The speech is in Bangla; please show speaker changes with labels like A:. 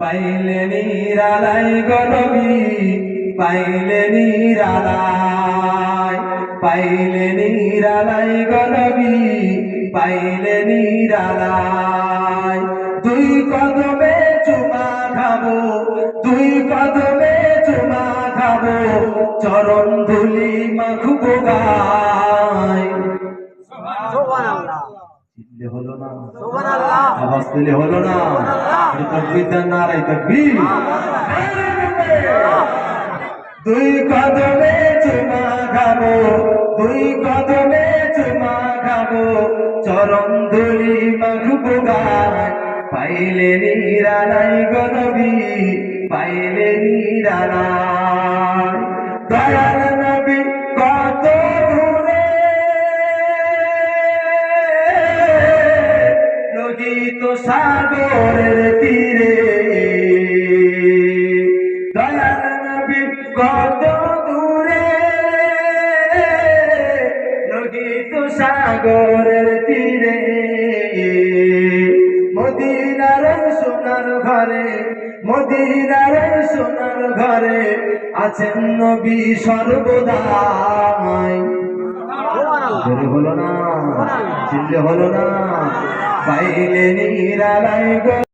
A: পাইলে নিরালাই গলবি পাইলে নিরালাই পাইলে নিরালাই গলবি পাইলে নিরালাই। দুই কদমে চুমা খাব, দুই কদমে চুমা খাব, চরণ ধুলি মাখবো গায়। চিল্লে হলো না। আওয়াজ দিলে হলো না। এটা তকবীর দেন না রে তকবীর। দুই কদমে চুমা খাব দুই কদমে চুমা খাব চরণ ধুলি মাখবো গায়। পাইলে নিরালাই গনবি পাইলে নিরালাই সাগরের তীরে। দয়াল নবী কত দূরে? লোহিত সাগরের তীরে। মদিনার সোনার ঘরে মদিনার সোনার ঘরে আছেন নবী সর্বদাই। হলো না চিল্লে হলো না। পাইলে নিরালায়